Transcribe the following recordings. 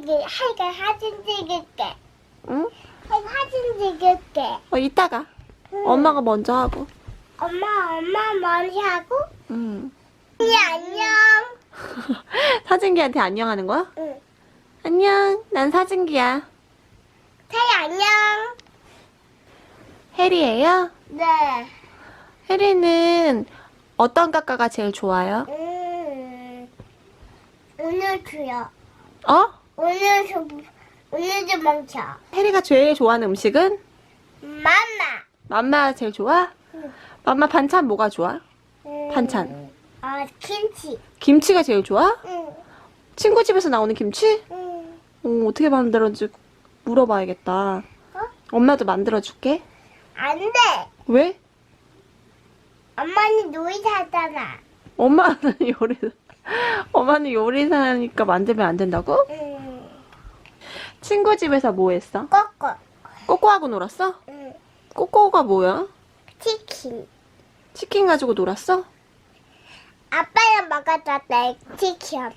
찍을, 하이가 사진 찍을게. 응? 하이가 사진 찍을게. 어, 이따가. 엄마가 먼저 하고. 엄마, 엄마 먼저 하고. 응. 이 안녕. 사진기한테 안녕하는 거야? 응. 안녕. 난 사진기야. 타이 안녕. 혜리예요? 네. 혜리는 어떤 까까가 제일 좋아요? 음, 오늘 줘요. 어? 오늘 좀 멈춰. 혜리가 제일 좋아하는 음식은? 맘마. 맘마 제일 좋아? 응. 맘마 반찬 뭐가 좋아? 음, 반찬. 어, 김치. 김치가 제일 좋아? 응. 친구 집에서 나오는 김치? 응. 어, 어떻게 만들었는지 물어봐야겠다. 어? 엄마도 만들어줄게. 안 돼. 왜? 엄마는 요리사잖아. 엄마는 요리, 엄마는 요리사니까 만들면 안 된다고? 응. 친구 집에서 뭐 했어? 꼬꼬. 꼬꼬하고 놀았어? 응. 꼬꼬가 뭐야? 치킨. 치킨 가지고 놀았어? 아빠랑 먹었었대, 치킨.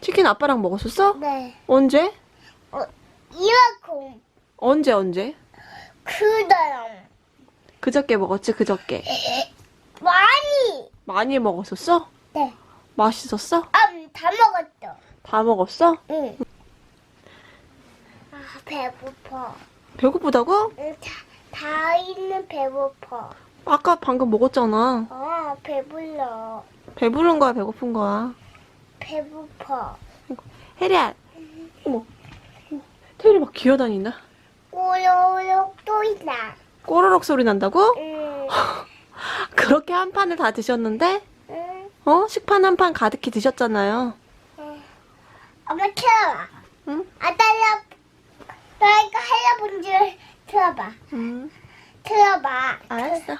치킨 아빠랑 먹었었어? 네. 언제? 어, 이만큼. 언제 언제? 크더랑. 그저께 먹었지 그저께. 많이. 많이 먹었었어? 네. 맛있었어? 음, 다 먹었어. 다 먹었어? 응. 아, 배고파. 배고프다고? 응, 다, 다 있는 배고파. 아까 방금 먹었잖아. 아, 배불러. 배부른 거야 배고픈 거야. 배고파. 혜리야. 어머. 태율이 막 기어다닌다. 오로오로 또 있나? 꼬르륵 소리 난다고? 응. 그렇게 한 판을 다 드셨는데? 응. 어? 식판 한 판 가득히 드셨잖아요. 응. 엄마 틀어봐. 응? 아, 딸 려. 나 이거 할아버지 틀어봐. 응. 틀어봐. 알았어.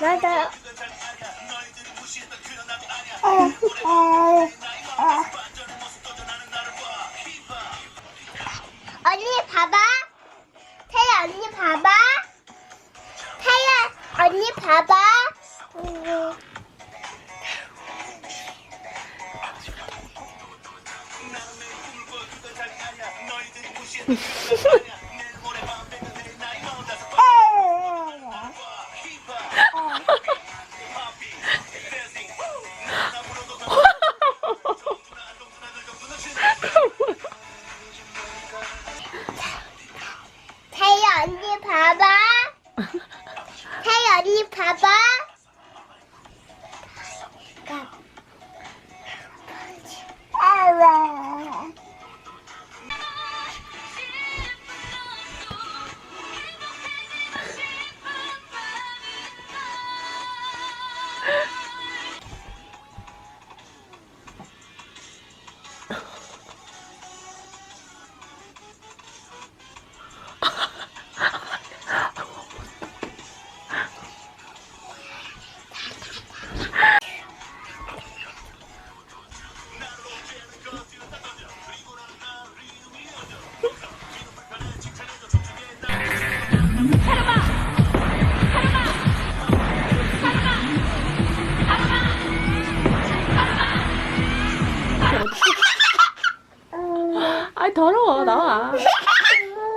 맞아. 어. 언니 봐봐. 태야 언니 봐봐. 태야 언니 봐봐.